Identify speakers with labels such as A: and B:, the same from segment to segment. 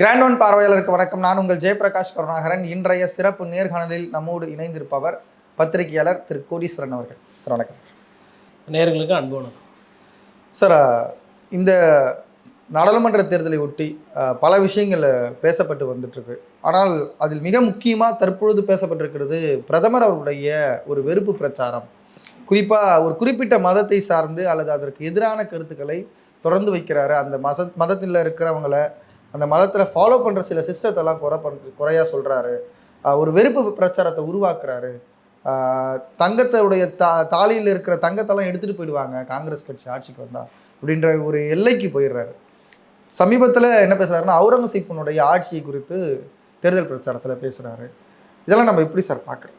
A: grand one பார்வையாளருக்கு வணக்கம் நான் உங்கள் ஜெயபிரகாஷ் கருணாகரன் இன்றைய சிறப்பு நேர்காணலில் நம்மோடு இணைந்திருப்பவர் பத்திரிகையாளர் திரு கோடீஸ்வரன் அவர்கள் சார் வணக்கம் சார்
B: நேர்களுக்கு அன்பு வணக்கம்
A: சார் இந்த நாடாளுமன்ற தேர்தலை ஒட்டி பல விஷயங்கள் பேசப்பட்டு வந்துட்டுருக்கு ஆனால் அதில் மிக முக்கியமாக தற்பொழுது பேசப்பட்டிருக்கிறது பிரதமர் அவருடைய ஒரு வெறுப்பு பிரச்சாரம் குறிப்பாக ஒரு குறிப்பிட்ட மதத்தை சார்ந்து அல்லது அதற்கு எதிரான கருத்துக்களை தொடர்ந்து வைக்கிறாரு அந்த மத மதத்தில் இருக்கிறவங்களை அந்த மதத்தில் ஃபாலோ பண்ணுற சில சிஸ்டத்தெல்லாம் குறை பண் குறையாக சொல்கிறாரு ஒரு வெறுப்பு பிரச்சாரத்தை உருவாக்குறாரு தங்கத்தோடைய தா தாலியில் இருக்கிற தங்கத்தெல்லாம் எடுத்துகிட்டு போயிடுவாங்க காங்கிரஸ் கட்சி ஆட்சிக்கு வந்தால் அப்படின்ற ஒரு எல்லைக்கு போயிடுறாரு சமீபத்தில் என்ன பேசுகிறாருன்னா அவுரங்கசீப்பனுடைய ஆட்சியை குறித்து தேர்தல் பிரச்சாரத்தில் பேசுகிறாரு இதெல்லாம் நம்ம எப்படி சார் பார்க்குறோம்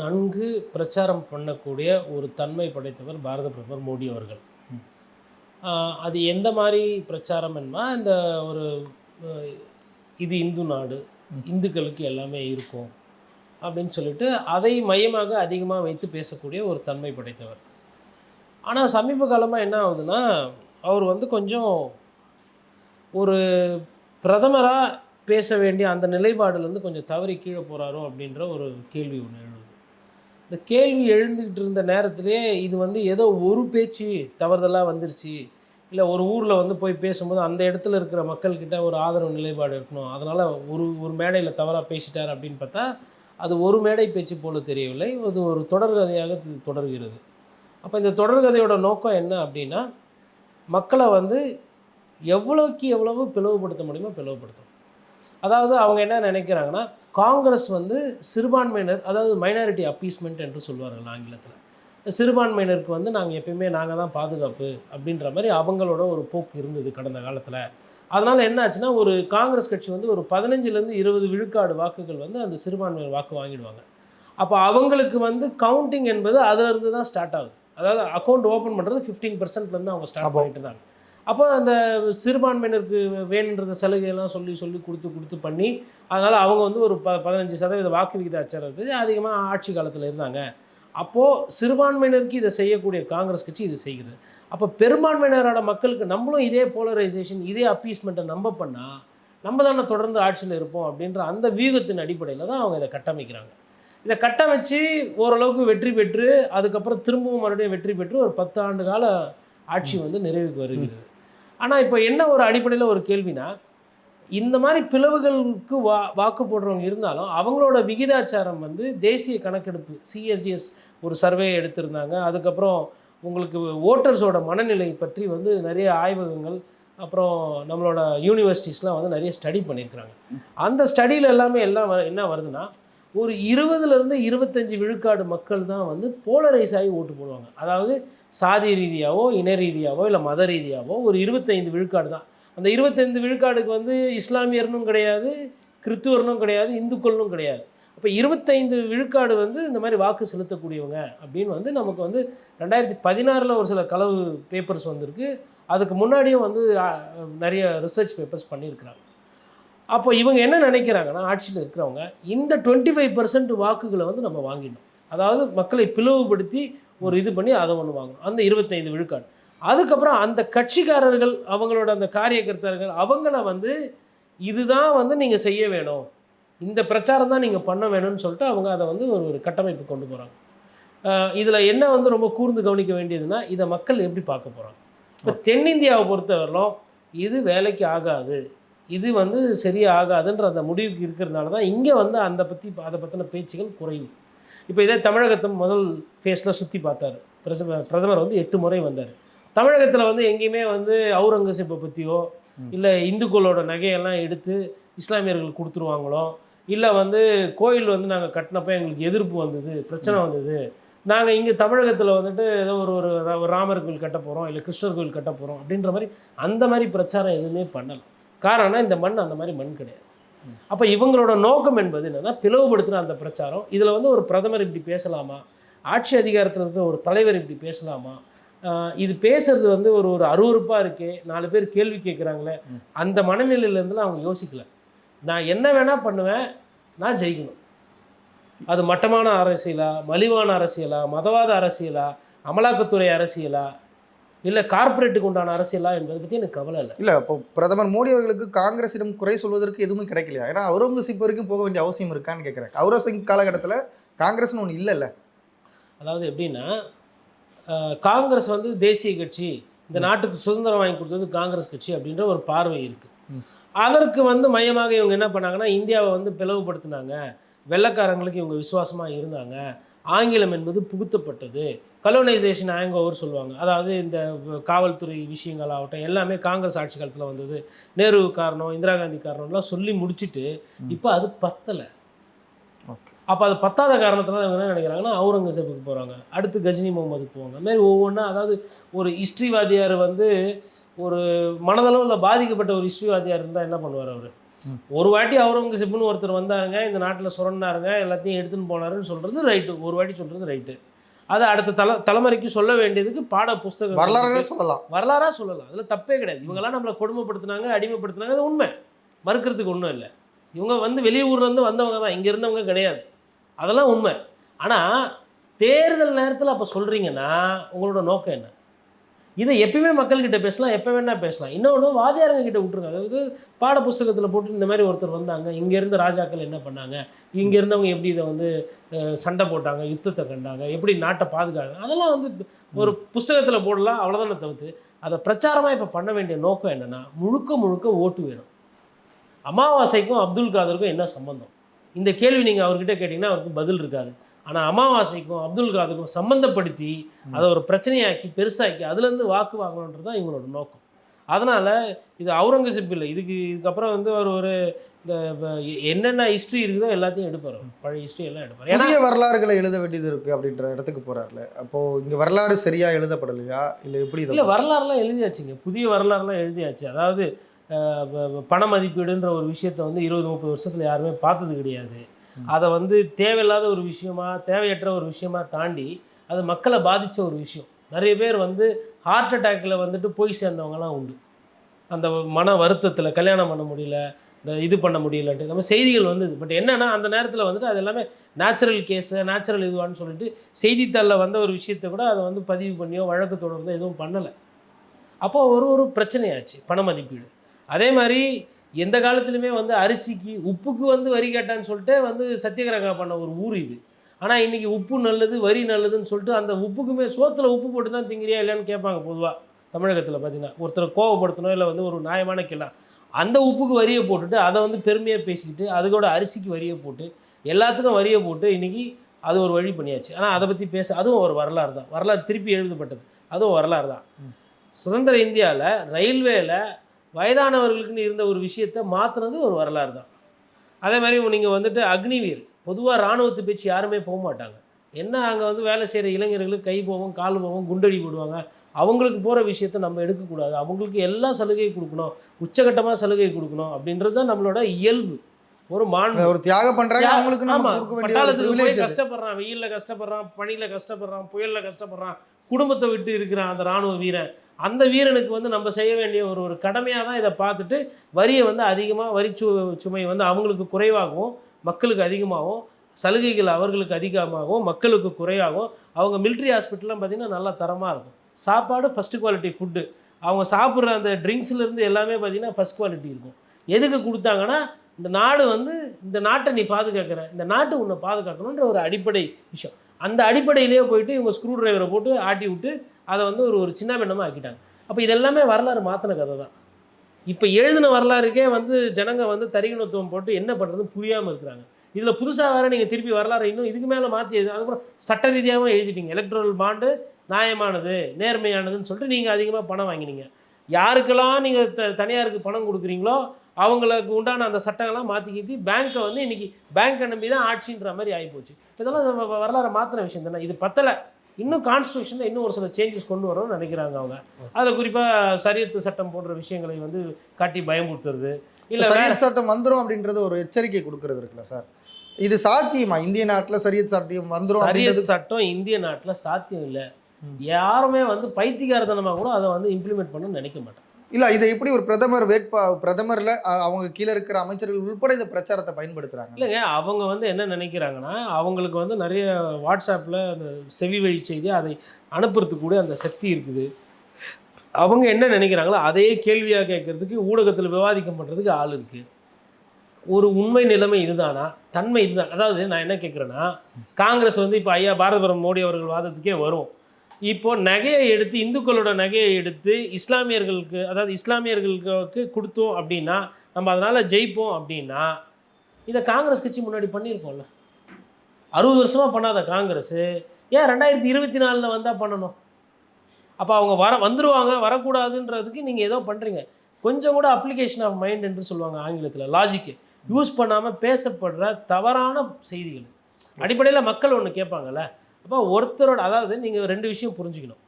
B: நன்கு பிரச்சாரம் பண்ணக்கூடிய ஒரு தன்மை படைத்தவர் பாரத பிரதமர் மோடி அவர்கள் அது எந்த மாதிரி பிரச்சாரம் என்பா இந்த ஒரு இது இந்து நாடு இந்துக்களுக்கு எல்லாமே இருக்கும் அப்படின்னு சொல்லிட்டு அதை மையமாக அதிகமாக வைத்து பேசக்கூடிய ஒரு தன்மை படைத்தவர் ஆனால் சமீப காலமாக என்ன ஆகுதுன்னா அவர் வந்து கொஞ்சம் ஒரு பிரதமராக பேச வேண்டிய அந்த நிலைப்பாடுலேருந்து கொஞ்சம் தவறி கீழே போகிறாரோ அப்படின்ற ஒரு கேள்வி ஒன்று இந்த கேள்வி எழுந்துக்கிட்டு இருந்த நேரத்திலே இது வந்து ஏதோ ஒரு பேச்சு தவறுதலாக வந்துருச்சு இல்லை ஒரு ஊரில் வந்து போய் பேசும்போது அந்த இடத்துல இருக்கிற மக்கள்கிட்ட ஒரு ஆதரவு நிலைப்பாடு இருக்கணும் அதனால் ஒரு ஒரு மேடையில் தவறாக பேசிட்டார் அப்படின்னு பார்த்தா அது ஒரு மேடை பேச்சு போல் தெரியவில்லை அது ஒரு தொடர்கதையாக தொடர்கிறது அப்போ இந்த தொடர்கதையோட நோக்கம் என்ன அப்படின்னா மக்களை வந்து எவ்வளோக்கு எவ்வளவு பிளவுபடுத்த முடியுமோ பிளவுபடுத்தும் அதாவது அவங்க என்ன நினைக்கிறாங்கன்னா காங்கிரஸ் வந்து சிறுபான்மையினர் அதாவது மைனாரிட்டி அப்பீஸ்மெண்ட் என்று சொல்லுவார்கள் ஆங்கிலத்தில் சிறுபான்மையினருக்கு வந்து நாங்கள் எப்பயுமே நாங்கள் தான் பாதுகாப்பு அப்படின்ற மாதிரி அவங்களோட ஒரு போக்கு இருந்தது கடந்த காலத்தில் அதனால் என்ன ஆச்சுன்னா ஒரு காங்கிரஸ் கட்சி வந்து ஒரு பதினஞ்சுலேருந்து இருபது விழுக்காடு வாக்குகள் வந்து அந்த சிறுபான்மையர் வாக்கு வாங்கிடுவாங்க அப்போ அவங்களுக்கு வந்து கவுண்டிங் என்பது அதிலிருந்து தான் ஸ்டார்ட் ஆகுது அதாவது அக்கௌண்ட் ஓப்பன் பண்ணுறது ஃபிஃப்டீன் பர்சன்ட்லேருந்து அவங்க ஸ்டார்ட் பண்ணிட்டு தான் அப்போ அந்த சிறுபான்மையினருக்கு வேணுன்ற சலுகையெல்லாம் சொல்லி சொல்லி கொடுத்து கொடுத்து பண்ணி அதனால் அவங்க வந்து ஒரு ப பதினஞ்சு சதவீத வாக்கு விகிதாச்சாரத்தில் அதிகமாக ஆட்சி காலத்தில் இருந்தாங்க அப்போது சிறுபான்மையினருக்கு இதை செய்யக்கூடிய காங்கிரஸ் கட்சி இதை செய்கிறது அப்போ பெரும்பான்மையினரோட மக்களுக்கு நம்மளும் இதே போலரைசேஷன் இதே அப்பீஸ்மெண்ட்டை நம்ப பண்ணால் நம்ம தானே தொடர்ந்து ஆட்சியில் இருப்போம் அப்படின்ற அந்த வியூகத்தின் அடிப்படையில் தான் அவங்க இதை கட்டமைக்கிறாங்க இதை கட்டமைச்சு ஓரளவுக்கு வெற்றி பெற்று அதுக்கப்புறம் திரும்பவும் மறுபடியும் வெற்றி பெற்று ஒரு பத்து ஆண்டு கால ஆட்சி வந்து நிறைவுக்கு வருகிறது ஆனால் இப்போ என்ன ஒரு அடிப்படையில் ஒரு கேள்வினா இந்த மாதிரி பிளவுகளுக்கு வா வாக்கு போடுறவங்க இருந்தாலும் அவங்களோட விகிதாச்சாரம் வந்து தேசிய கணக்கெடுப்பு சிஎஸ்டிஎஸ் ஒரு சர்வே எடுத்திருந்தாங்க அதுக்கப்புறம் உங்களுக்கு ஓட்டர்ஸோட மனநிலை பற்றி வந்து நிறைய ஆய்வகங்கள் அப்புறம் நம்மளோட யூனிவர்சிட்டிஸ்லாம் வந்து நிறைய ஸ்டடி பண்ணியிருக்கிறாங்க அந்த ஸ்டடியில் எல்லாமே எல்லாம் என்ன வருதுன்னா ஒரு இருபதுலேருந்து இருபத்தஞ்சி விழுக்காடு மக்கள் தான் வந்து போலரைஸ் ஆகி ஓட்டு போடுவாங்க அதாவது சாதி ரீதியாவோ இன ரீதியாவோ இல்லை மத ரீதியாவோ ஒரு இருபத்தைந்து விழுக்காடு தான் அந்த இருபத்தைந்து விழுக்காடுக்கு வந்து இஸ்லாமியர்னும் கிடையாது கிறித்துவர்னும் கிடையாது இந்துக்கள்னும் கிடையாது அப்போ இருபத்தைந்து விழுக்காடு வந்து இந்த மாதிரி வாக்கு செலுத்தக்கூடியவங்க அப்படின்னு வந்து நமக்கு வந்து ரெண்டாயிரத்தி பதினாறில் ஒரு சில களவு பேப்பர்ஸ் வந்திருக்கு அதுக்கு முன்னாடியும் வந்து நிறைய ரிசர்ச் பேப்பர்ஸ் பண்ணியிருக்கிறாங்க அப்போ இவங்க என்ன நினைக்கிறாங்கன்னா ஆட்சியில் இருக்கிறவங்க இந்த டுவெண்ட்டி ஃபைவ் பர்சன்ட் வாக்குகளை வந்து நம்ம வாங்கிடணும் அதாவது மக்களை பிளவுபடுத்தி ஒரு இது பண்ணி அதை ஒன்று வாங்கணும் அந்த இருபத்தைந்து விழுக்காடு அதுக்கப்புறம் அந்த கட்சிக்காரர்கள் அவங்களோட அந்த காரியகர்த்தர்கள் அவங்கள வந்து இதுதான் வந்து நீங்கள் செய்ய வேணும் இந்த பிரச்சாரம் தான் நீங்கள் பண்ண வேணும்னு சொல்லிட்டு அவங்க அதை வந்து ஒரு ஒரு கட்டமைப்பு கொண்டு போகிறாங்க இதில் என்ன வந்து ரொம்ப கூர்ந்து கவனிக்க வேண்டியதுன்னா இதை மக்கள் எப்படி பார்க்க போகிறாங்க இப்போ தென்னிந்தியாவை பொறுத்தவரையிலும் இது வேலைக்கு ஆகாது இது வந்து சரியாகாதுன்ற அந்த முடிவுக்கு இருக்கிறதுனால தான் இங்கே வந்து அந்த பற்றி அதை பற்றின பேச்சுகள் குறையும் இப்போ இதே தமிழகத்தை முதல் ஃபேஸில் சுற்றி பார்த்தார் பிரதமர் வந்து எட்டு முறை வந்தார் தமிழகத்தில் வந்து எங்கேயுமே வந்து அவுரங்கசீப்பை பற்றியோ இல்லை இந்துக்களோட நகையெல்லாம் எடுத்து இஸ்லாமியர்கள் கொடுத்துருவாங்களோ இல்லை வந்து கோயில் வந்து நாங்கள் கட்டினப்போ எங்களுக்கு எதிர்ப்பு வந்தது பிரச்சனை வந்தது நாங்கள் இங்கே தமிழகத்தில் வந்துட்டு ஏதோ ஒரு ஒரு ராமர் கோயில் கட்ட போகிறோம் இல்லை கிருஷ்ணர் கோயில் கட்ட போகிறோம் அப்படின்ற மாதிரி அந்த மாதிரி பிரச்சாரம் எதுவுமே பண்ணலை காரணம் இந்த மண் அந்த மாதிரி மண் கிடையாது அப்போ இவங்களோட நோக்கம் என்பது என்னென்னா பிளவுபடுத்தின அந்த பிரச்சாரம் இதில் வந்து ஒரு பிரதமர் இப்படி பேசலாமா ஆட்சி அதிகாரத்தில் இருக்கிற ஒரு தலைவர் இப்படி பேசலாமா இது பேசுறது வந்து ஒரு ஒரு அருவறுப்பாக இருக்கே நாலு பேர் கேள்வி கேட்குறாங்களே அந்த மனநிலையிலேருந்துலாம் அவங்க யோசிக்கல நான் என்ன வேணால் பண்ணுவேன் நான் ஜெயிக்கணும் அது மட்டமான அரசியலா மலிவான அரசியலா மதவாத அரசியலா அமலாக்கத்துறை அரசியலா இல்லை கார்ப்பரேட்டுக்கு உண்டான அரசியலா என்பதை பற்றி எனக்கு கவலை இல்லை
A: இல்லை இப்போ பிரதமர் மோடி அவர்களுக்கு காங்கிரஸிடம் குறை சொல்வதற்கு எதுவுமே கிடைக்கலையா ஏன்னா அவுரங்கசீப் வரைக்கும் போக வேண்டிய அவசியம் இருக்கான்னு கேட்குறேன் அவுரங்கசீப் காலகட்டத்தில் காங்கிரஸ்னு ஒன்று இல்லைல்ல
B: அதாவது எப்படின்னா காங்கிரஸ் வந்து தேசிய கட்சி இந்த நாட்டுக்கு சுதந்திரம் வாங்கி கொடுத்தது காங்கிரஸ் கட்சி அப்படின்ற ஒரு பார்வை இருக்குது அதற்கு வந்து மையமாக இவங்க என்ன பண்ணாங்கன்னா இந்தியாவை வந்து பிளவுபடுத்தினாங்க வெள்ளக்காரங்களுக்கு இவங்க விசுவாசமாக இருந்தாங்க ஆங்கிலம் என்பது புகுத்தப்பட்டது கலோனைசேஷன் ஹேங் ஓவர் சொல்லுவாங்க அதாவது இந்த காவல்துறை விஷயங்கள் ஆகட்டும் எல்லாமே காங்கிரஸ் ஆட்சி காலத்தில் வந்தது நேரு காரணம் இந்திரா காந்தி காரணம்லாம் சொல்லி முடிச்சுட்டு இப்போ அது பத்தலை அப்போ அது பத்தாத காரணத்தில் என்ன நினைக்கிறாங்கன்னா அவுரங்கசீப்புக்கு போகிறாங்க அடுத்து கஜினி முகமதுக்கு போவாங்க மாரி ஒவ்வொன்றா அதாவது ஒரு ஹிஸ்ட்ரிவாதியார் வந்து ஒரு மனதளவில் பாதிக்கப்பட்ட ஒரு ஹிஸ்ட்ரிவாதியார் இருந்தால் என்ன பண்ணுவார் அவர் ஒரு வாட்டி அவுரங்கசீப்புன்னு ஒருத்தர் வந்தாருங்க இந்த நாட்டில் சுரண்டாருங்க எல்லாத்தையும் எடுத்துன்னு போனாருன்னு சொல்கிறது ரைட்டு ஒரு வாட்டி சொல்கிறது ரைட்டு அதை அடுத்த தலை தலைமுறைக்கு சொல்ல வேண்டியதுக்கு பாட புஸ்தகம்
A: வரலாறு சொல்லலாம்
B: வரலாறாக சொல்லலாம் அதில் தப்பே கிடையாது இவங்கெல்லாம் நம்மளை கொடுமைப்படுத்தினாங்க அடிமைப்படுத்தினாங்க அது உண்மை மறுக்கிறதுக்கு ஒன்றும் இல்லை இவங்க வந்து வெளியூர்லேருந்து வந்தவங்க தான் இங்கே இருந்தவங்க கிடையாது அதெல்லாம் உண்மை ஆனால் தேர்தல் நேரத்தில் அப்போ சொல்கிறீங்கன்னா உங்களோட நோக்கம் என்ன இதை எப்பயுமே மக்கள்கிட்ட பேசலாம் எப்போ வேணால் பேசலாம் இன்னொன்று வாதியாரங்க கிட்ட விட்டுருங்க அதாவது பாட புஸ்தகத்தில் போட்டு இந்த மாதிரி ஒருத்தர் வந்தாங்க இங்கேருந்து ராஜாக்கள் என்ன பண்ணாங்க இங்கே இருந்தவங்க எப்படி இதை வந்து சண்டை போட்டாங்க யுத்தத்தை கண்டாங்க எப்படி நாட்டை பாதுகாங்க அதெல்லாம் வந்து ஒரு புஸ்தகத்தில் போடலாம் அவ்வளோதான தவிர்த்து அதை பிரச்சாரமாக இப்போ பண்ண வேண்டிய நோக்கம் என்னென்னா முழுக்க முழுக்க ஓட்டு வேணும் அமாவாசைக்கும் அப்துல் காதருக்கும் என்ன சம்மந்தம் இந்த கேள்வி நீங்கள் அவர்கிட்ட கேட்டிங்கன்னா அவருக்கு பதில் இருக்காது ஆனால் அமாவாசைக்கும் அப்துல் காதுக்கும் சம்மந்தப்படுத்தி அதை ஒரு பிரச்சனையாக்கி பெருசாக்கி அதுலேருந்து வாக்கு வாங்கணுன்றது தான் இவங்களோட நோக்கம் அதனால் இது அவுரங்கசீப் இல்லை இதுக்கு இதுக்கப்புறம் வந்து அவர் ஒரு இந்த என்னென்ன ஹிஸ்ட்ரி இருக்குதோ எல்லாத்தையும் எடுப்பார் பழைய ஹிஸ்ட்ரி எல்லாம் எடுப்பார்
A: நிறைய வரலாறுகளை எழுத வேண்டியது இருக்குது அப்படின்ற இடத்துக்கு போகிறார்ல அப்போது இங்கே வரலாறு சரியாக எழுதப்படலையா இல்லை எப்படி இல்லை
B: வரலாறுலாம் எழுதியாச்சுங்க புதிய வரலாறுலாம் எழுதியாச்சு அதாவது பண மதிப்பீடுன்ற ஒரு விஷயத்தை வந்து இருபது முப்பது வருஷத்தில் யாருமே பார்த்தது கிடையாது அதை வந்து தேவையில்லாத ஒரு விஷயமா தேவையற்ற ஒரு விஷயமா தாண்டி அது மக்களை பாதித்த ஒரு விஷயம் நிறைய பேர் வந்து ஹார்ட் அட்டாக்கில் வந்துட்டு போய் சேர்ந்தவங்கலாம் உண்டு அந்த மன வருத்தத்தில் கல்யாணம் பண்ண முடியல இந்த இது பண்ண முடியலன்ட்டு நம்ம செய்திகள் வந்தது பட் என்னென்னா அந்த நேரத்தில் வந்துட்டு அது எல்லாமே நேச்சுரல் கேஸு நேச்சுரல் இதுவான்னு சொல்லிட்டு செய்தித்தாளில் வந்த ஒரு விஷயத்தை கூட அதை வந்து பதிவு பண்ணியோ வழக்கு தொடர்ந்தோ எதுவும் பண்ணலை அப்போது ஒரு ஒரு பிரச்சனையாச்சு பண மதிப்பீடு அதே மாதிரி எந்த காலத்துலையுமே வந்து அரிசிக்கு உப்புக்கு வந்து வரி கேட்டான்னு சொல்லிட்டு வந்து சத்தியகிரகம் பண்ண ஒரு ஊர் இது ஆனால் இன்றைக்கி உப்பு நல்லது வரி நல்லதுன்னு சொல்லிட்டு அந்த உப்புக்குமே சோத்தில் உப்பு போட்டு தான் திங்கிறியா இல்லையான்னு கேட்பாங்க பொதுவாக தமிழகத்தில் பார்த்தீங்கன்னா ஒருத்தரை கோவப்படுத்தணும் இல்லை வந்து ஒரு நியாயமான கிளம் அந்த உப்புக்கு வரியை போட்டுட்டு அதை வந்து பெருமையாக பேசிக்கிட்டு அதுக்கூட அரிசிக்கு வரியை போட்டு எல்லாத்துக்கும் வரியை போட்டு இன்றைக்கி அது ஒரு வழி பண்ணியாச்சு ஆனால் அதை பற்றி பேச அதுவும் ஒரு வரலாறு தான் வரலாறு திருப்பி எழுதப்பட்டது அதுவும் வரலாறு தான் சுதந்திர இந்தியாவில் ரயில்வேயில் வயதானவர்களுக்குன்னு இருந்த ஒரு விஷயத்தை மாற்றுனது ஒரு வரலாறு தான் அதே மாதிரி நீங்கள் வந்துட்டு அக்னிவீர் பொதுவாக இராணுவத்து பேச்சு யாருமே போக மாட்டாங்க என்ன அங்கே வந்து வேலை செய்கிற இளைஞர்களுக்கு கை போவோம் கால் போவோம் குண்டடி போடுவாங்க அவங்களுக்கு போகிற விஷயத்த நம்ம எடுக்கக்கூடாது அவங்களுக்கு எல்லா சலுகையும் கொடுக்கணும் உச்சகட்டமாக சலுகை கொடுக்கணும் அப்படின்றது தான் நம்மளோட இயல்பு ஒரு மாநில
A: ஒரு தியாகம் பண்ணுறாங்க அவங்களுக்கு
B: கஷ்டப்படுறான் வெயிலில் கஷ்டப்படுறான் பணியில் கஷ்டப்படுறான் புயலில் கஷ்டப்படுறான் குடும்பத்தை விட்டு இருக்கிற அந்த இராணுவ வீரன் அந்த வீரனுக்கு வந்து நம்ம செய்ய வேண்டிய ஒரு ஒரு கடமையாக தான் இதை பார்த்துட்டு வரியை வந்து அதிகமாக வரி சு சுமை வந்து அவங்களுக்கு குறைவாகவும் மக்களுக்கு அதிகமாகவும் சலுகைகள் அவர்களுக்கு அதிகமாகவும் மக்களுக்கு குறையாகவும் அவங்க மிலிட்ரி ஹாஸ்பிட்டல்லாம் பார்த்திங்கன்னா நல்லா தரமாக இருக்கும் சாப்பாடு ஃபஸ்ட்டு குவாலிட்டி ஃபுட்டு அவங்க சாப்பிட்ற அந்த ட்ரிங்க்ஸ்லேருந்து எல்லாமே பார்த்திங்கன்னா ஃபஸ்ட் குவாலிட்டி இருக்கும் எதுக்கு கொடுத்தாங்கன்னா இந்த நாடு வந்து இந்த நாட்டை நீ பாதுகாக்கிற இந்த நாட்டு உன்னை பாதுகாக்கணுன்ற ஒரு அடிப்படை விஷயம் அந்த அடிப்படையிலேயே போயிட்டு இவங்க ஸ்க்ரூ ட்ரைவரை போட்டு ஆட்டி விட்டு அதை வந்து ஒரு ஒரு சின்ன பின்னமாக ஆக்கிட்டாங்க அப்போ இதெல்லாமே வரலாறு மாற்றின கதை தான் இப்போ எழுதின வரலாறுக்கே வந்து ஜனங்கள் வந்து தரிகணத்துவம் போட்டு என்ன பண்ணுறதுன்னு புரியாமல் இருக்கிறாங்க இதில் புதுசாக வேறு நீங்கள் திருப்பி வரலாறு இன்னும் இதுக்கு மேலே மாற்றி அதுக்கப்புறம் சட்ட ரீதியாகவும் எழுதிட்டீங்க எலக்ட்ரல் பாண்டு நியாயமானது நேர்மையானதுன்னு சொல்லிட்டு நீங்கள் அதிகமாக பணம் வாங்கினீங்க யாருக்கெல்லாம் நீங்கள் த தனியாருக்கு பணம் கொடுக்குறீங்களோ அவங்களுக்கு உண்டான அந்த சட்டங்கள்லாம் மாற்றிக்கிட்டு பேங்க்கை வந்து இன்றைக்கி பேங்க்கை நம்பி தான் ஆட்சின்ற மாதிரி ஆகிப்போச்சு இதெல்லாம் வரலாறு மாற்றின விஷயம் தானே இது பத்தலை இன்னும் கான்ஸ்டியூஷனில் இன்னும் ஒரு சில சேஞ்சஸ் கொண்டு வரணும்னு நினைக்கிறாங்க அவங்க அதில் குறிப்பாக சரியத்து சட்டம் போன்ற விஷயங்களை வந்து காட்டி பயமுறுத்துறது
A: இல்லை சரியத்து சட்டம் வந்துடும் அப்படின்றது ஒரு எச்சரிக்கை கொடுக்கறது இருக்குல்ல சார் இது சாத்தியமா இந்திய நாட்டில் சரியத் சாத்தியம் வந்துடும்
B: சரியத் சட்டம் இந்திய நாட்டில் சாத்தியம் இல்லை யாருமே வந்து பைத்தியகாரத்தனமாக கூட அதை வந்து இம்ப்ளிமெண்ட் பண்ணணும்னு நினைக்க மாட்டாங்க
A: இல்லை இதை எப்படி ஒரு பிரதமர் வேட்பா பிரதமரில் அவங்க கீழே இருக்கிற அமைச்சர்கள் உட்பட இந்த பிரச்சாரத்தை பயன்படுத்துகிறாங்க
B: இல்லைங்க அவங்க வந்து என்ன நினைக்கிறாங்கன்னா அவங்களுக்கு வந்து நிறைய வாட்ஸ்அப்பில் அந்த செவி வழி செய்தி அதை அனுப்புறதுக்கு கூட அந்த சக்தி இருக்குது அவங்க என்ன நினைக்கிறாங்களோ அதையே கேள்வியாக கேட்கறதுக்கு ஊடகத்தில் விவாதிக்கம் பண்ணுறதுக்கு ஆள் இருக்குது ஒரு உண்மை நிலைமை இதுதானா தன்மை இதுதான் அதாவது நான் என்ன கேட்குறேன்னா காங்கிரஸ் வந்து இப்போ ஐயா பாரதபுரம் மோடி அவர்கள் வாதத்துக்கே வரும் இப்போ நகையை எடுத்து இந்துக்களோட நகையை எடுத்து இஸ்லாமியர்களுக்கு அதாவது இஸ்லாமியர்களுக்கு கொடுத்தோம் அப்படின்னா நம்ம அதனால் ஜெயிப்போம் அப்படின்னா இதை காங்கிரஸ் கட்சி முன்னாடி பண்ணியிருக்கோம்ல அறுபது வருஷமாக பண்ணாத காங்கிரஸ் ஏன் ரெண்டாயிரத்தி இருபத்தி நாலில் வந்தால் பண்ணணும் அப்போ அவங்க வர வந்துடுவாங்க வரக்கூடாதுன்றதுக்கு நீங்கள் ஏதோ பண்ணுறீங்க கொஞ்சம் கூட அப்ளிகேஷன் ஆஃப் மைண்ட் என்று சொல்லுவாங்க ஆங்கிலத்தில் லாஜிக்கு யூஸ் பண்ணாமல் பேசப்படுற தவறான செய்திகள் அடிப்படையில் மக்கள் ஒன்று கேட்பாங்கல்ல அப்போ ஒருத்தரோட அதாவது நீங்கள் ரெண்டு விஷயம் புரிஞ்சுக்கணும்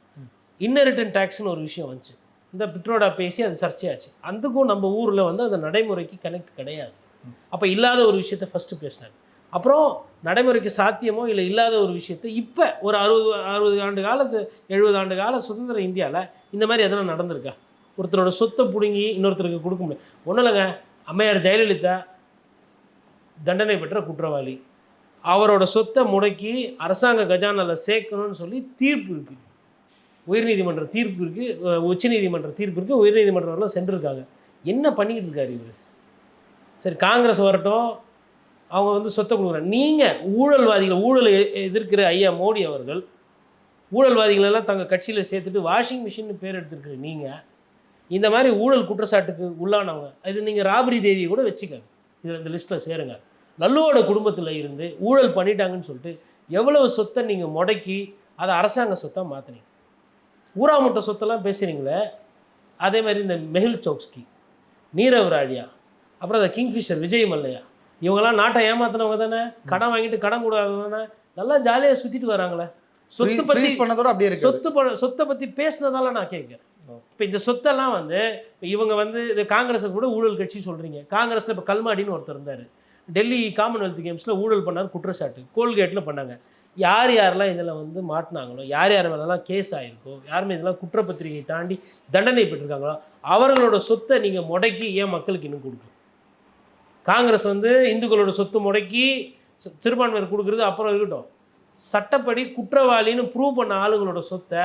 B: இன்னரிட்டன் டேக்ஸ்னு ஒரு விஷயம் வந்துச்சு இந்த பிட்ரோடா பேசி அது சர்ச்சையாச்சு அதுக்கும் நம்ம ஊரில் வந்து அந்த நடைமுறைக்கு கணக்கு கிடையாது அப்போ இல்லாத ஒரு விஷயத்த ஃபஸ்ட்டு பேசினாங்க அப்புறம் நடைமுறைக்கு சாத்தியமோ இல்லை இல்லாத ஒரு விஷயத்தை இப்போ ஒரு அறுபது அறுபது ஆண்டு காலத்து எழுபது ஆண்டு கால சுதந்திர இந்தியாவில் இந்த மாதிரி எதனா நடந்திருக்கா ஒருத்தரோட சொத்தை பிடுங்கி இன்னொருத்தருக்கு கொடுக்க முடியும் ஒன்றும் இல்லைங்க அம்மையார் ஜெயலலிதா தண்டனை பெற்ற குற்றவாளி அவரோட சொத்தை முடக்கி அரசாங்க கஜானால சேர்க்கணும்னு சொல்லி தீர்ப்பு இருக்குது உயர்நீதிமன்ற தீர்ப்பு இருக்குது உச்சநீதிமன்ற தீர்ப்பு இருக்குது எல்லாம் சென்றிருக்காங்க என்ன பண்ணிக்கிட்டு இருக்காரு இவர் சரி காங்கிரஸ் வரட்டும் அவங்க வந்து சொத்தை கொடுக்குறாங்க நீங்கள் ஊழல்வாதிகள் ஊழலை எதிர்க்கிற ஐயா மோடி அவர்கள் ஊழல்வாதிகளெல்லாம் தங்கள் கட்சியில் சேர்த்துட்டு வாஷிங் மிஷின் பேர் எடுத்துருக்குற நீங்கள் இந்த மாதிரி ஊழல் குற்றச்சாட்டுக்கு உள்ளானவங்க இது நீங்கள் ராபரி தேவியை கூட வச்சுக்கோங்க இதில் இந்த லிஸ்ட்டில் சேருங்க லல்லுவோட குடும்பத்தில் இருந்து ஊழல் பண்ணிட்டாங்கன்னு சொல்லிட்டு எவ்வளவு சொத்தை நீங்கள் முடக்கி அதை அரசாங்க சொத்தாக மாற்றினீங்க ஊராமுட்டை சொத்தெல்லாம் பேசுகிறீங்களே அதே மாதிரி இந்த மெஹில் சோக்ஸ்கி நீரவ் ராழியா அப்புறம் அந்த கிங்ஃபிஷர் விஜய் மல்லையா இவங்கெல்லாம் நாட்டை ஏமாத்தினவங்க தானே கடன் வாங்கிட்டு கடன் கூடாதவங்க தானே நல்லா ஜாலியாக சுற்றிட்டு வராங்களே
A: சொத்து பற்றி பண்ணதோட
B: அப்படியே இருக்கு சொத்து சொத்தை பற்றி பேசினதால நான் கேட்குறேன் இப்போ இந்த சொத்தெல்லாம் வந்து இப்போ இவங்க வந்து இது காங்கிரஸை கூட ஊழல் கட்சி சொல்கிறீங்க காங்கிரஸில் இப்போ கல்மாடின்னு ஒருத்தர் இருந்தார் டெல்லி காமன்வெல்த் கேம்ஸில் ஊழல் பண்ணார் குற்றச்சாட்டு கோல்கேட்டில் பண்ணாங்க யார் யாரெல்லாம் இதில் வந்து மாட்டினாங்களோ யார் யார் மேலாம் கேஸ் ஆகிருக்கோ யாருமே இதெல்லாம் குற்றப்பத்திரிகை தாண்டி தண்டனை பெற்றிருக்காங்களோ அவர்களோட சொத்தை நீங்கள் முடக்கி ஏன் மக்களுக்கு இன்னும் கொடுக்கணும் காங்கிரஸ் வந்து இந்துக்களோட சொத்து முடக்கி சிறுபான்மையை கொடுக்குறது அப்புறம் இருக்கட்டும் சட்டப்படி குற்றவாளின்னு ப்ரூவ் பண்ண ஆளுங்களோட சொத்தை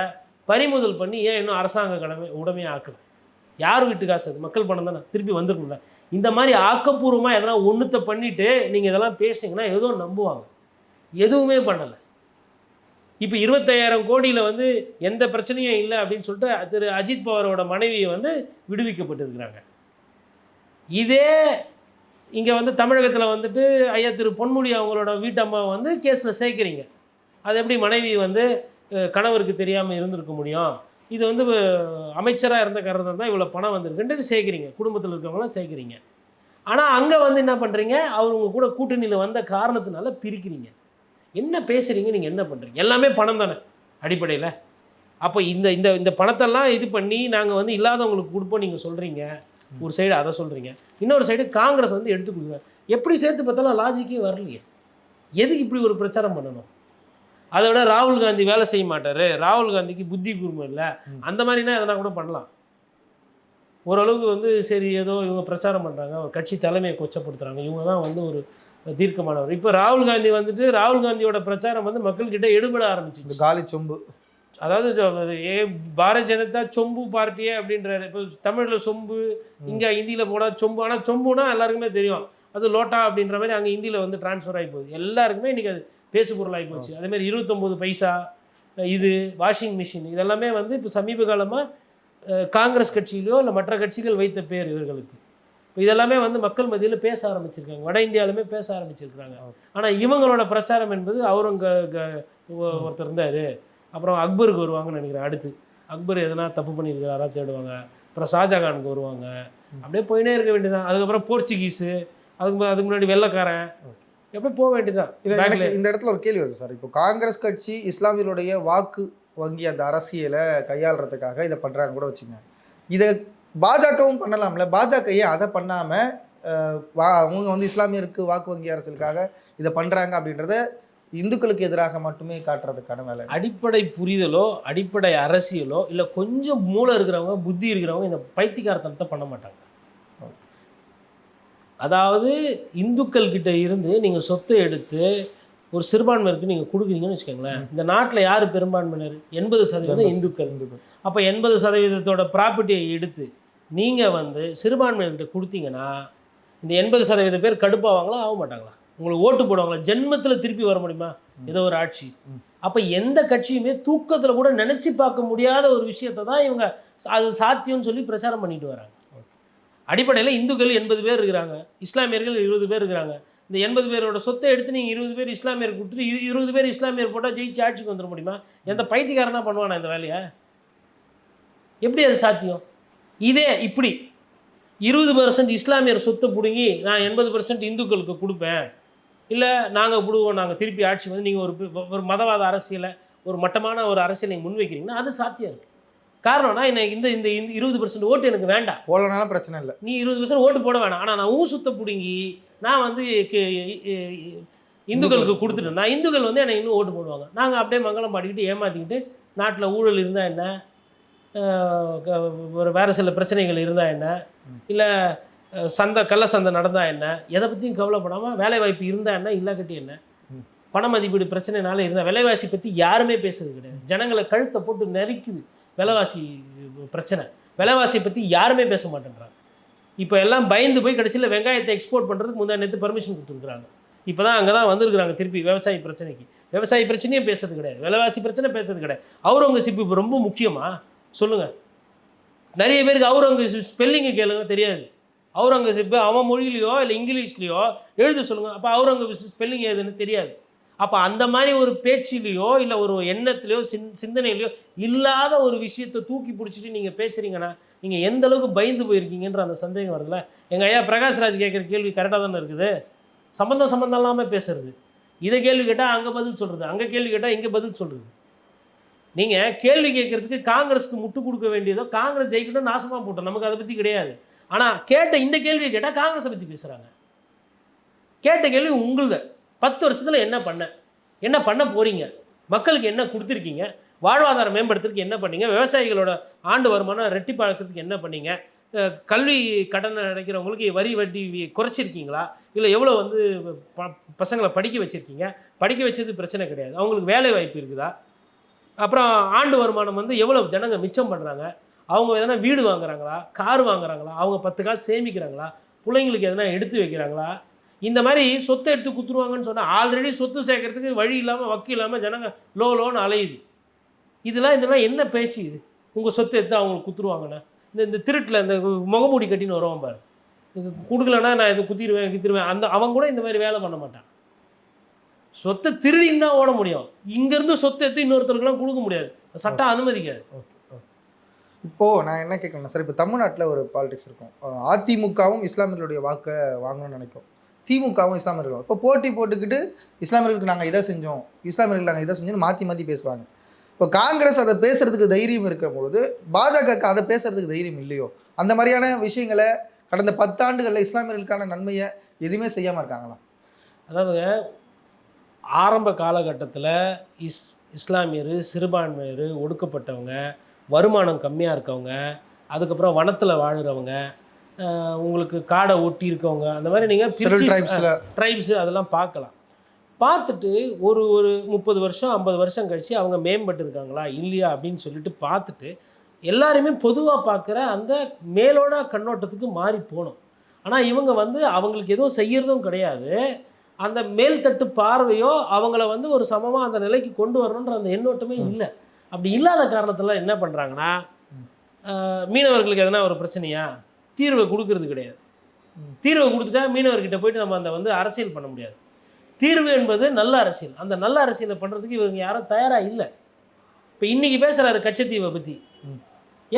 B: பறிமுதல் பண்ணி ஏன் இன்னும் அரசாங்க கடமை உடமையாக ஆக்கணும் யார் வீட்டு காசு அது மக்கள் பணம் தானே திருப்பி வந்துருக்கணும்ல இந்த மாதிரி ஆக்கப்பூர்வமாக எதனால் ஒன்றுத்தை பண்ணிவிட்டு நீங்கள் இதெல்லாம் பேசுனீங்கன்னா ஏதோ நம்புவாங்க எதுவுமே பண்ணலை இப்போ இருபத்தையாயிரம் கோடியில் வந்து எந்த பிரச்சனையும் இல்லை அப்படின்னு சொல்லிட்டு திரு அஜித் பவாரோட மனைவியை வந்து விடுவிக்கப்பட்டிருக்கிறாங்க இதே இங்கே வந்து தமிழகத்தில் வந்துட்டு ஐயா திரு பொன்முடி அவங்களோட வீட்டம்மா வந்து கேஸில் சேர்க்குறீங்க அது எப்படி மனைவி வந்து கணவருக்கு தெரியாமல் இருந்திருக்க முடியும் இது வந்து அமைச்சராக இருந்த காரணத்தில் தான் இவ்வளோ பணம் வந்திருக்குன்ட்டு சேர்க்குறீங்க குடும்பத்தில் இருக்கவங்களாம் சேர்க்குறீங்க ஆனால் அங்கே வந்து என்ன பண்ணுறீங்க அவர் உங்கள் கூட கூட்டணியில் வந்த காரணத்தினால பிரிக்கிறீங்க என்ன பேசுகிறீங்க நீங்கள் என்ன பண்ணுறீங்க எல்லாமே பணம் தானே அடிப்படையில் அப்போ இந்த இந்த இந்த பணத்தெல்லாம் இது பண்ணி நாங்கள் வந்து இல்லாதவங்களுக்கு கொடுப்போம் நீங்கள் சொல்கிறீங்க ஒரு சைடு அதை சொல்கிறீங்க இன்னொரு சைடு காங்கிரஸ் வந்து எடுத்து கொடுக்குறேன் எப்படி சேர்த்து பார்த்தாலும் லாஜிக்கே வரலையே எதுக்கு இப்படி ஒரு பிரச்சாரம் பண்ணணும் அதை விட ராகுல் காந்தி வேலை செய்ய மாட்டார் ராகுல் காந்திக்கு புத்தி குருமம் இல்லை அந்த மாதிரினா எதனா கூட பண்ணலாம் ஓரளவுக்கு வந்து சரி ஏதோ இவங்க பிரச்சாரம் பண்ணுறாங்க ஒரு கட்சி தலைமையை கொச்சப்படுத்துகிறாங்க இவங்க தான் வந்து ஒரு தீர்க்கமானவர் இப்போ ராகுல் காந்தி வந்துட்டு ராகுல் காந்தியோட பிரச்சாரம் வந்து மக்கள்கிட்ட எடுபட ஆரம்பிச்சு காலி சொம்பு அதாவது ஏ பாரதிய ஜனதா சொம்பு பார்ட்டியே அப்படின்றாரு இப்போ தமிழில் சொம்பு இங்கே ஹிந்தியில் போனால் சொம்பு ஆனால் சொம்புனா எல்லாருக்குமே தெரியும் அது லோட்டா அப்படின்ற மாதிரி அங்கே ஹிந்தியில் வந்து டிரான்ஸ்ஃபர் ஆகி போகுது எல்லாருக்குமே இன்றைக்கி அது பேசு பொருளாகி போச்சு மாதிரி இருபத்தொம்போது பைசா இது வாஷிங் மிஷின் இதெல்லாமே வந்து இப்போ சமீப காலமாக காங்கிரஸ் கட்சியிலையோ இல்லை மற்ற கட்சிகள் வைத்த பேர் இவர்களுக்கு இப்போ இதெல்லாமே வந்து மக்கள் மத்தியில் பேச ஆரம்பிச்சிருக்காங்க வட இந்தியாலுமே பேச ஆரம்பிச்சிருக்கிறாங்க ஆனால் இவங்களோட பிரச்சாரம் என்பது அவரும் ஒருத்தர் இருந்தார் அப்புறம் அக்பருக்கு வருவாங்கன்னு நினைக்கிறேன் அடுத்து அக்பர் எதனா தப்பு பண்ணியிருக்கிறாரா தேடுவாங்க அப்புறம் ஷாஜகானுக்கு வருவாங்க அப்படியே போயினே இருக்க வேண்டியதான் அதுக்கப்புறம் போர்ச்சுகீஸு அதுக்கு அதுக்கு முன்னாடி வெள்ளக்காரன் எப்போ போக வேண்டியதான்
A: இந்த இடத்துல ஒரு கேள்வி வருது சார் இப்போ காங்கிரஸ் கட்சி இஸ்லாமியருடைய வாக்கு வங்கி அந்த அரசியலை கையாளுறதுக்காக இதை பண்ணுறாங்க கூட வச்சுங்க இதை பாஜகவும் பண்ணலாம்ல பாஜக ஏன் அதை பண்ணாமல் வா அவங்க வந்து இஸ்லாமியருக்கு வாக்கு வங்கி அரசியலுக்காக இதை பண்ணுறாங்க அப்படின்றத இந்துக்களுக்கு எதிராக மட்டுமே காட்டுறதுக்கான வேலை
B: அடிப்படை புரிதலோ அடிப்படை அரசியலோ இல்லை கொஞ்சம் மூளை இருக்கிறவங்க புத்தி இருக்கிறவங்க இந்த பைத்தியகாரத்தனத்தை பண்ண மாட்டாங்க அதாவது இந்துக்கள் கிட்ட இருந்து நீங்கள் சொத்து எடுத்து ஒரு சிறுபான்மையருக்கு நீங்கள் கொடுக்குறீங்கன்னு வச்சுக்கோங்களேன் இந்த நாட்டில் யார் பெரும்பான்மையினர் எண்பது சதவீதம் இந்துக்கள் இந்துக்கள் அப்போ எண்பது சதவீதத்தோட ப்ராப்பர்ட்டியை எடுத்து நீங்கள் வந்து சிறுபான்மையர்கிட்ட கொடுத்தீங்கன்னா இந்த எண்பது சதவீதம் பேர் கடுப்பாவாங்களா ஆக மாட்டாங்களா உங்களுக்கு ஓட்டு போடுவாங்களா ஜென்மத்தில் திருப்பி வர முடியுமா ஏதோ ஒரு ஆட்சி அப்போ எந்த கட்சியுமே தூக்கத்தில் கூட நினச்சி பார்க்க முடியாத ஒரு விஷயத்தை தான் இவங்க அது சாத்தியம்னு சொல்லி பிரச்சாரம் பண்ணிட்டு வராங்க அடிப்படையில் இந்துக்கள் எண்பது பேர் இருக்கிறாங்க இஸ்லாமியர்கள் இருபது பேர் இருக்கிறாங்க இந்த எண்பது பேரோட சொத்தை எடுத்து நீங்கள் இருபது பேர் இஸ்லாமியர் கொடுத்துட்டு இருபது பேர் இஸ்லாமியர் போட்டால் ஜெயிச்சு ஆட்சிக்கு வந்துட முடியுமா எந்த பைத்தியக்காரனா பண்ணுவானா இந்த வேலையை எப்படி அது சாத்தியம் இதே இப்படி இருபது பர்சன்ட் இஸ்லாமியர் சொத்தை பிடுங்கி நான் எண்பது பர்சன்ட் இந்துக்களுக்கு கொடுப்பேன் இல்லை நாங்கள் கொடுவோம் நாங்கள் திருப்பி ஆட்சி வந்து நீங்கள் ஒரு ஒரு மதவாத அரசியலை ஒரு மட்டமான ஒரு அரசியலை முன்வைக்கிறீங்கன்னா அது சாத்தியம் இருக்குது காரணம்னா எனக்கு இந்த இந்த இருபது பர்சன்ட் ஓட்டு எனக்கு வேண்டாம்
A: போலனால பிரச்சனை
B: இல்லை நீ இருபது பர்சன்ட் ஓட்டு போட வேணாம் ஆனால் நான் ஊ சுத்த பிடுங்கி நான் வந்து இந்துக்களுக்கு கொடுத்துட்டு நான் இந்துக்கள் வந்து எனக்கு இன்னும் ஓட்டு போடுவாங்க நாங்கள் அப்படியே மங்களம் பாட்டிக்கிட்டு ஏமாற்றிக்கிட்டு நாட்டில் ஊழல் இருந்தால் என்ன ஒரு வேறு சில பிரச்சனைகள் இருந்தால் என்ன இல்லை சந்தை கள்ள சந்தை நடந்தால் என்ன எதை பற்றியும் கவலைப்படாமல் வேலைவாய்ப்பு இருந்தால் என்ன இல்லை கட்டி என்ன பண மதிப்பீடு பிரச்சனைனால இருந்தால் விலைவாசி பற்றி யாருமே பேசுறது கிடையாது ஜனங்களை கழுத்தை போட்டு நெறிக்குது விலைவாசி பிரச்சனை விலைவாசியை பற்றி யாருமே பேச மாட்டேன்றாங்க இப்போ எல்லாம் பயந்து போய் கடைசியில் வெங்காயத்தை எக்ஸ்போர்ட் பண்ணுறதுக்கு முந்தைய நேற்று பர்மிஷன் கொடுத்துருக்குறாங்க இப்போ தான் அங்கே தான் வந்திருக்கிறாங்க திருப்பி விவசாய பிரச்சனைக்கு விவசாய பிரச்சனையும் பேசுறது கிடையாது விலைவாசி பிரச்சனை பேசுறது கிடையாது அவுரங்கசீப் இப்போ ரொம்ப முக்கியமாக சொல்லுங்கள் நிறைய பேருக்கு அவுரங்கசீப் ஸ்பெல்லிங்கு கேளுங்க தெரியாது அவுரங்கசீப் அவன் மொழியிலையோ இல்லை இங்கிலீஷ்லேயோ எழுத சொல்லுங்கள் அப்போ அவுரங்கசீப் ஸ்பெல்லிங் ஏதுன்னு தெரியாது அப்போ அந்த மாதிரி ஒரு பேச்சிலேயோ இல்லை ஒரு எண்ணத்துலையோ சின் சிந்தனையிலையோ இல்லாத ஒரு விஷயத்தை தூக்கி பிடிச்சிட்டு நீங்கள் பேசுகிறீங்கன்னா நீங்கள் எந்த அளவுக்கு பயந்து போயிருக்கீங்கன்ற அந்த சந்தேகம் வருதுல்ல எங்கள் ஐயா பிரகாஷ்ராஜ் கேட்குற கேள்வி கரெக்டாக தானே இருக்குது சம்மந்தம் சம்மந்தம் இல்லாமல் பேசுறது இதை கேள்வி கேட்டால் அங்கே பதில் சொல்கிறது அங்கே கேள்வி கேட்டால் இங்கே பதில் சொல்கிறது நீங்கள் கேள்வி கேட்குறதுக்கு காங்கிரஸுக்கு முட்டு கொடுக்க வேண்டியதோ காங்கிரஸ் ஜெயிக்கணும் நாசமாக போட்டோம் நமக்கு அதை பற்றி கிடையாது ஆனால் கேட்ட இந்த கேள்வியை கேட்டால் காங்கிரஸை பற்றி பேசுகிறாங்க கேட்ட கேள்வி உங்களுதை பத்து வருஷத்தில் என்ன பண்ண என்ன பண்ண போகிறீங்க மக்களுக்கு என்ன கொடுத்துருக்கீங்க வாழ்வாதாரம் மேம்படுத்துறதுக்கு என்ன பண்ணீங்க விவசாயிகளோட ஆண்டு வருமானம் ரெட்டி பார்க்குறதுக்கு என்ன பண்ணீங்க கல்வி கடன் நினைக்கிறவங்களுக்கு வரி வட்டி குறைச்சிருக்கீங்களா இல்லை எவ்வளோ வந்து ப பசங்களை படிக்க வச்சுருக்கீங்க படிக்க வச்சது பிரச்சனை கிடையாது அவங்களுக்கு வேலை வாய்ப்பு இருக்குதா அப்புறம் ஆண்டு வருமானம் வந்து எவ்வளோ ஜனங்க மிச்சம் பண்ணுறாங்க அவங்க எதனா வீடு வாங்குறாங்களா கார் வாங்குறாங்களா அவங்க பத்து காசு சேமிக்கிறாங்களா பிள்ளைங்களுக்கு எதனா எடுத்து வைக்கிறாங்களா இந்த மாதிரி சொத்தை எடுத்து குத்துருவாங்கன்னு சொன்னால் ஆல்ரெடி சொத்து சேர்க்கறதுக்கு வழி இல்லாமல் வக்கு இல்லாமல் ஜனங்க லோ லோன்னு அலையுது இதெல்லாம் இதெல்லாம் என்ன பேச்சு இது உங்கள் சொத்தை எடுத்து அவங்களுக்கு குத்துருவாங்கண்ணா இந்த இந்த திருட்டில் இந்த முகமூடி கட்டின்னு வருவான் பாரு கொடுக்கலன்னா நான் இதை குத்திடுவேன் கித்திடுவேன் அந்த அவங்க கூட இந்த மாதிரி வேலை பண்ண மாட்டான் சொத்தை திருடின்னு தான் ஓட முடியும் இங்கேருந்து சொத்தை எடுத்து இன்னொருத்தருக்குலாம் கொடுக்க முடியாது சட்டம் அனுமதிக்காது
A: இப்போது நான் என்ன கேட்கணும் சார் இப்போ தமிழ்நாட்டில் ஒரு பாலிடிக்ஸ் இருக்கும் அதிமுகவும் இஸ்லாமியர்களுடைய வாக்கை வாங்கணும்னு நினைக்கும் திமுகவும் இஸ்லாமியர்களும் இப்போ போட்டி போட்டுக்கிட்டு இஸ்லாமியர்களுக்கு நாங்கள் இதை செஞ்சோம் இஸ்லாமியர்களுக்கு நாங்கள் இதை செஞ்சோன்னு மாற்றி மாற்றி பேசுவாங்க இப்போ காங்கிரஸ் அதை பேசுகிறதுக்கு தைரியம் இருக்கிற பொழுது பாஜகவுக்கு அதை பேசுகிறதுக்கு தைரியம் இல்லையோ அந்த மாதிரியான விஷயங்களை கடந்த பத்தாண்டுகளில் இஸ்லாமியர்களுக்கான நன்மையை எதுவுமே செய்யாமல் இருக்காங்களா
B: அதாவது ஆரம்ப காலகட்டத்தில் இஸ் இஸ்லாமியர் சிறுபான்மையர் ஒடுக்கப்பட்டவங்க வருமானம் கம்மியாக இருக்கவங்க அதுக்கப்புறம் வனத்தில் வாழ்கிறவங்க உங்களுக்கு காடை ஒட்டி இருக்கவங்க அந்த மாதிரி நீங்கள்
A: பிரிச்சு ட்ரைப்ஸ் அதெல்லாம் பார்க்கலாம்
B: பார்த்துட்டு ஒரு ஒரு முப்பது வருஷம் ஐம்பது வருஷம் கழித்து அவங்க மேம்பட்டு இருக்காங்களா இல்லையா அப்படின்னு சொல்லிட்டு பார்த்துட்டு எல்லாருமே பொதுவாக பார்க்குற அந்த மேலோட கண்ணோட்டத்துக்கு மாறி போகணும் ஆனால் இவங்க வந்து அவங்களுக்கு எதுவும் செய்கிறதும் கிடையாது அந்த மேல்தட்டு பார்வையோ அவங்கள வந்து ஒரு சமமாக அந்த நிலைக்கு கொண்டு வரணுன்ற அந்த எண்ணோட்டமே இல்லை அப்படி இல்லாத காரணத்தில் என்ன பண்ணுறாங்கன்னா மீனவர்களுக்கு எதனா ஒரு பிரச்சனையா தீர்வை கொடுக்கறது கிடையாது தீர்வை கொடுத்துட்டா மீனவர்கிட்ட போயிட்டு நம்ம அந்த வந்து அரசியல் பண்ண முடியாது தீர்வு என்பது நல்ல அரசியல் அந்த நல்ல அரசியலை பண்ணுறதுக்கு இவங்க யாரும் தயாராக இல்லை இப்போ இன்றைக்கி பேசுகிறாரு கச்சத்தீவை பற்றி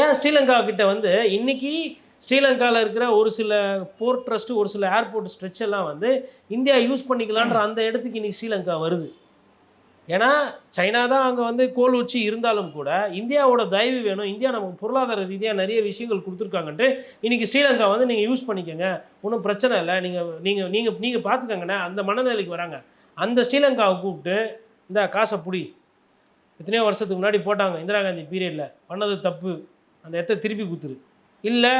B: ஏன் ஸ்ரீலங்கா கிட்ட வந்து இன்னைக்கு ஸ்ரீலங்காவில் இருக்கிற ஒரு சில போர்ட் ட்ரஸ்ட்டு ஒரு சில ஏர்போர்ட் ஸ்ட்ரெச்செல்லாம் வந்து இந்தியா யூஸ் பண்ணிக்கலான்ற அந்த இடத்துக்கு இன்றைக்கி ஸ்ரீலங்கா வருது ஏன்னா சைனா தான் அங்கே வந்து கோல் வச்சு இருந்தாலும் கூட இந்தியாவோட தயவு வேணும் இந்தியா நமக்கு பொருளாதார ரீதியாக நிறைய விஷயங்கள் கொடுத்துருக்காங்கன்ட்டு இன்றைக்கி ஸ்ரீலங்கா வந்து நீங்கள் யூஸ் பண்ணிக்கோங்க ஒன்றும் பிரச்சனை இல்லை நீங்கள் நீங்கள் நீங்கள் நீங்கள் பார்த்துக்கங்கண்ணே அந்த மனநிலைக்கு வராங்க அந்த ஸ்ரீலங்காவை கூப்பிட்டு இந்த காசை புடி எத்தனையோ வருஷத்துக்கு முன்னாடி போட்டாங்க இந்திரா காந்தி பீரியடில் பண்ணது தப்பு அந்த எத்த திருப்பி கொடுத்துரு இல்லை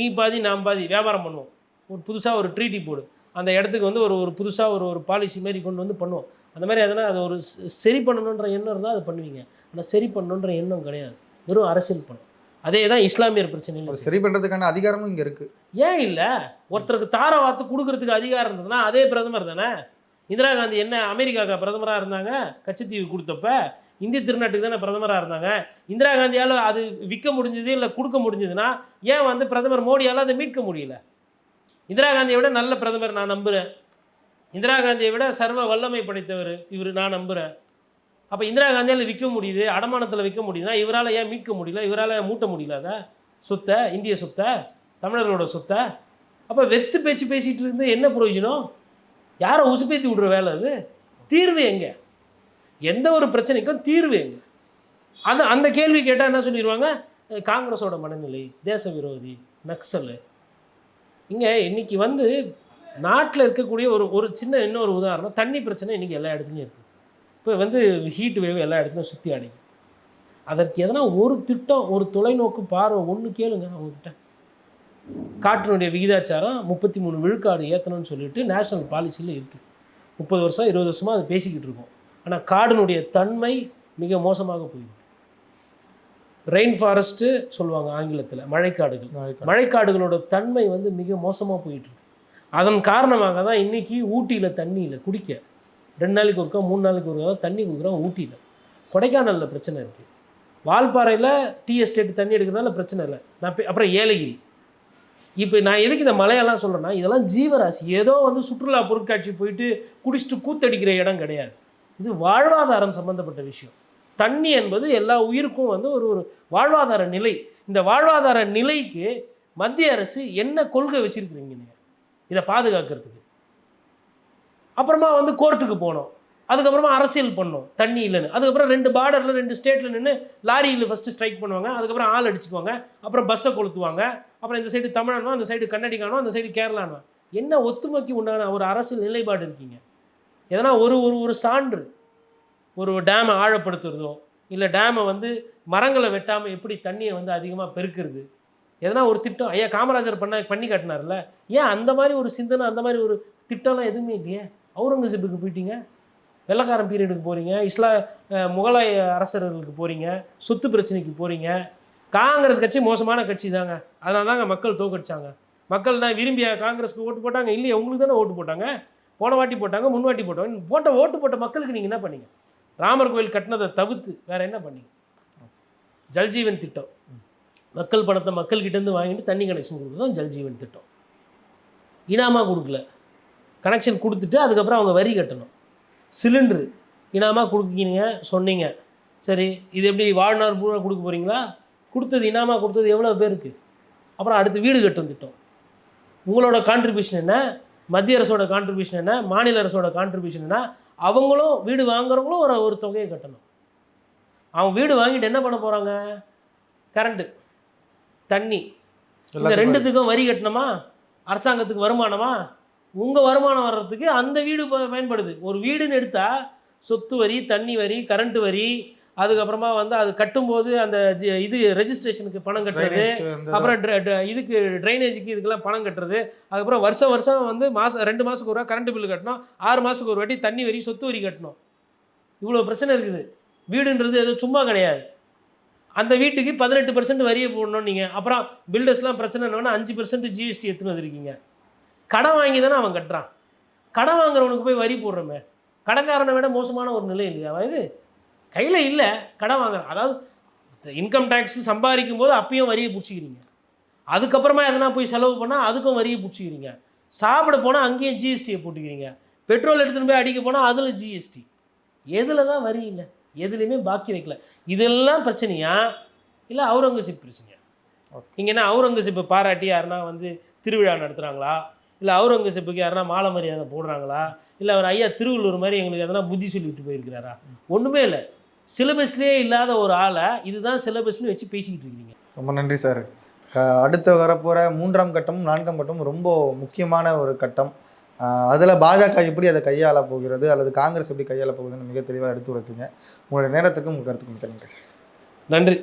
B: நீ பாதி நான் பாதி வியாபாரம் பண்ணுவோம் ஒரு புதுசாக ஒரு ட்ரீட்டி போடு அந்த இடத்துக்கு வந்து ஒரு ஒரு புதுசாக ஒரு ஒரு பாலிசி மாரி கொண்டு வந்து பண்ணுவோம் அந்த மாதிரி எதனா அதை ஒரு சரி பண்ணணுன்ற எண்ணம் இருந்தால் அதை பண்ணுவீங்க ஆனால் சரி பண்ணணுன்ற எண்ணம் கிடையாது வெறும் அரசியல் பண்ணும் அதே தான் இஸ்லாமியர்
A: பிரச்சனையில் சரி பண்ணுறதுக்கான அதிகாரமும் இங்கே
B: இருக்குது ஏன் இல்லை ஒருத்தருக்கு தார வார்த்து கொடுக்கறதுக்கு அதிகாரம் இருந்ததுன்னா அதே பிரதமர் தானே இந்திரா காந்தி என்ன அமெரிக்காவுக்கு பிரதமராக இருந்தாங்க கச்சத்தீவு கொடுத்தப்ப இந்திய திருநாட்டுக்கு தானே பிரதமராக இருந்தாங்க இந்திரா காந்தியால் அது விற்க முடிஞ்சது இல்லை கொடுக்க முடிஞ்சதுன்னா ஏன் வந்து பிரதமர் மோடியால் அதை மீட்க முடியல இந்திரா காந்தியை விட நல்ல பிரதமர் நான் நம்புகிறேன் இந்திரா காந்தியை விட சர்வ வல்லமை படைத்தவர் இவர் நான் நம்புகிறேன் அப்போ இந்திரா காந்தியால் விற்க முடியுது அடமானத்தில் விற்க முடியுதுன்னா இவரால் ஏன் மீட்க முடியல இவரால் மூட்ட முடியலாத சொத்தை இந்திய சொத்தை தமிழர்களோட சொத்தை அப்போ வெத்து பேச்சு பேசிகிட்டு இருந்து என்ன பிரயோஜனம் யாரை உசுப்பேற்றி விடுற வேலை அது தீர்வு எங்கே எந்த ஒரு பிரச்சனைக்கும் தீர்வு எங்கே அது அந்த கேள்வி கேட்டால் என்ன சொல்லிடுவாங்க காங்கிரஸோட மனநிலை தேச விரோதி நக்சலு இங்கே இன்றைக்கி வந்து நாட்டில் இருக்கக்கூடிய ஒரு ஒரு சின்ன இன்னொரு உதாரணம் தண்ணி பிரச்சனை இன்றைக்கி எல்லா இடத்துலையும் இருக்குது இப்போ வந்து ஹீட் வேவ் எல்லா இடத்துலையும் சுற்றி அடைக்கும் அதற்கு எதனா ஒரு திட்டம் ஒரு தொலைநோக்கு பார்வை ஒன்று கேளுங்க அவங்கக்கிட்ட காற்றினுடைய விகிதாச்சாரம் முப்பத்தி மூணு விழுக்காடு ஏற்றணும்னு சொல்லிட்டு நேஷனல் பாலிசியில் இருக்குது முப்பது வருஷம் இருபது வருஷமாக அதை பேசிக்கிட்டு இருக்கோம் ஆனால் காடினுடைய தன்மை மிக மோசமாக போயிடும் ரெயின் ஃபாரஸ்ட்டு சொல்லுவாங்க ஆங்கிலத்தில் மழைக்காடுகள் மழைக்காடுகளோட தன்மை வந்து மிக மோசமாக போயிட்டுருக்கு அதன் காரணமாக தான் இன்றைக்கி ஊட்டியில் தண்ணியில் குடிக்க ரெண்டு நாளைக்கு ஒருக்கா மூணு நாளைக்கு ஒருக்கா தண்ணி கொடுக்குறோம் ஊட்டியில் கொடைக்கானலில் பிரச்சனை இருக்குது வால்பாறையில் டீ எஸ்டேட் தண்ணி எடுக்கிறதுனால பிரச்சனை இல்லை நான் அப்புறம் ஏலகிரி இப்போ நான் எதுக்கு இந்த மலையெல்லாம் சொல்கிறேன்னா இதெல்லாம் ஜீவராசி ஏதோ வந்து சுற்றுலா பொருட்காட்சி போயிட்டு குடிச்சிட்டு கூத்தடிக்கிற இடம் கிடையாது இது வாழ்வாதாரம் சம்மந்தப்பட்ட விஷயம் தண்ணி என்பது எல்லா உயிருக்கும் வந்து ஒரு ஒரு வாழ்வாதார நிலை இந்த வாழ்வாதார நிலைக்கு மத்திய அரசு என்ன கொள்கை வச்சுருக்குறீங்க இதை பாதுகாக்கிறதுக்கு அப்புறமா வந்து கோர்ட்டுக்கு போனோம் அதுக்கப்புறமா அரசியல் பண்ணோம் தண்ணி இல்லைன்னு அதுக்கப்புறம் ரெண்டு பார்டரில் ரெண்டு ஸ்டேட்டில் நின்று லாரியில் ஃபஸ்ட்டு ஸ்ட்ரைக் பண்ணுவாங்க அதுக்கப்புறம் ஆள் அடிச்சுக்குவாங்க அப்புறம் பஸ்ஸை கொளுத்துவாங்க அப்புறம் இந்த சைடு தமிழனும் அந்த சைடு கன்னடிக்கானோ அந்த சைடு கேரளானோ என்ன ஒத்துமைக்கு உண்டான ஒரு அரசியல் நிலைப்பாடு இருக்கீங்க எதனா ஒரு ஒரு ஒரு சான்று ஒரு டேமை ஆழப்படுத்துறதோ இல்லை டேமை வந்து மரங்களை வெட்டாமல் எப்படி தண்ணியை வந்து அதிகமாக பெருக்கிறது எதனா ஒரு திட்டம் ஐயா காமராஜர் பண்ண பண்ணி காட்டினார்ல ஏன் அந்த மாதிரி ஒரு சிந்தனை அந்த மாதிரி ஒரு திட்டம்லாம் எதுவுமே இல்லையே அவுரங்கசீப்புக்கு போயிட்டீங்க வெள்ளக்காரன் பீரியடுக்கு போகிறீங்க இஸ்லா முகலாய அரசர்களுக்கு போகிறீங்க சொத்து பிரச்சனைக்கு போகிறீங்க காங்கிரஸ் கட்சி மோசமான கட்சி தாங்க அதனால தாங்க மக்கள் தோக்கடிச்சாங்க மக்கள் தான் விரும்பிய காங்கிரஸ்க்கு ஓட்டு போட்டாங்க இல்லையே உங்களுக்கு தானே ஓட்டு போட்டாங்க போன வாட்டி போட்டாங்க முன்வாட்டி போட்டாங்க போட்ட ஓட்டு போட்ட மக்களுக்கு நீங்கள் என்ன பண்ணீங்க ராமர் கோயில் கட்டினதை தவிர்த்து வேறு என்ன பண்ணீங்க ஜல்ஜீவன் திட்டம் மக்கள் பணத்தை மக்கள்கிட்டேருந்து வாங்கிட்டு தண்ணி கனெக்ஷன் கொடுக்குறது தான் ஜல்ஜீவன் திட்டம் இனாமா கொடுக்கல கனெக்ஷன் கொடுத்துட்டு அதுக்கப்புறம் அவங்க வரி கட்டணும் சிலிண்ட்ரு இனாமா கொடுக்கிங்க சொன்னீங்க சரி இது எப்படி வாழ்நாள் பூரா கொடுக்க போகிறீங்களா கொடுத்தது இனாமா கொடுத்தது எவ்வளோ பேருக்கு அப்புறம் அடுத்து வீடு கட்டும் திட்டம் உங்களோட கான்ட்ரிபியூஷன் என்ன மத்திய அரசோட கான்ட்ரிபியூஷன் என்ன மாநில அரசோட கான்ட்ரிபியூஷன் என்ன அவங்களும் வீடு வாங்குறவங்களும் ஒரு ஒரு தொகையை கட்டணும் அவங்க வீடு வாங்கிட்டு என்ன பண்ண போகிறாங்க கரண்ட்டு தண்ணி இந்த ரெண்டுத்துக்கும் வரி கட்டணுமா அரசாங்கத்துக்கு வருமானமா உங்கள் வருமானம் வர்றதுக்கு அந்த வீடு பயன்படுது ஒரு வீடுன்னு எடுத்தால் சொத்து வரி தண்ணி வரி கரண்ட் வரி அதுக்கப்புறமா வந்து அது கட்டும்போது அந்த இது ரெஜிஸ்ட்ரேஷனுக்கு பணம் கட்டுறது அப்புறம் இதுக்கு ட்ரைனேஜுக்கு இதுக்கெல்லாம் பணம் கட்டுறது அதுக்கப்புறம் வருஷம் வருஷம் வந்து மாதம் ரெண்டு மாதத்துக்கு ஒரு கரண்ட் பில்லு கட்டணும் ஆறு மாதத்துக்கு ஒரு வாட்டி தண்ணி வரி சொத்து வரி கட்டணும் இவ்வளோ பிரச்சனை இருக்குது வீடுன்றது எதுவும் சும்மா கிடையாது அந்த வீட்டுக்கு பதினெட்டு பர்சன்ட் வரியை போடணும் நீங்கள் அப்புறம் பில்டர்ஸ்லாம் பிரச்சனை என்னன்னா அஞ்சு பர்சன்ட் ஜிஎஸ்டி எடுத்துன்னு வந்திருக்கீங்க கடன் வாங்கி தானே அவன் கட்டுறான் கடன் வாங்குறவனுக்கு போய் வரி போடுறோமே கடன்காரனை விட மோசமான ஒரு நிலை இல்லையா அதாவது கையில் இல்லை கடன் வாங்குறான் அதாவது இன்கம் டேக்ஸ் சம்பாதிக்கும் போது அப்பயும் வரியை பிடிச்சிக்கிறீங்க அதுக்கப்புறமா எதனா போய் செலவு பண்ணால் அதுக்கும் வரியை பிடிச்சிக்கிறீங்க சாப்பிட போனால் அங்கேயும் ஜிஎஸ்டியை போட்டுக்கிறீங்க பெட்ரோல் எடுத்துகிட்டு போய் அடிக்க போனால் அதில் ஜிஎஸ்டி எதில் தான் வரி இல்லை எதுலேயுமே பாக்கி வைக்கல இதெல்லாம் பிரச்சனையா இல்லை அவுரங்கசீப் பிரச்சனையா நீங்கள் என்ன அவுரங்கசீப்பை பாராட்டி யாருன்னா வந்து திருவிழா நடத்துகிறாங்களா இல்லை அவுரங்கசீப்புக்கு யாருன்னா மாலை மரியாதை போடுறாங்களா இல்லை அவர் ஐயா திருவள்ளூர் மாதிரி எங்களுக்கு எதனா புத்தி சொல்லிவிட்டு போயிருக்கிறாரா ஒன்றுமே இல்லை சிலபஸ்லேயே இல்லாத ஒரு ஆளை இதுதான் சிலபஸ்னு வச்சு பேசிக்கிட்டு இருக்கீங்க
A: ரொம்ப நன்றி சார் அடுத்து வரப்போகிற மூன்றாம் கட்டமும் நான்காம் கட்டமும் ரொம்ப முக்கியமான ஒரு கட்டம் அதில் பாஜக எப்படி அதை கையாள போகிறது அல்லது காங்கிரஸ் எப்படி கையாள போகுதுன்னு மிக தெளிவாக எடுத்து உரைத்தீங்க உங்களுடைய நேரத்துக்கும் உங்கள் கருத்துக்கும் மிக சார்
B: நன்றி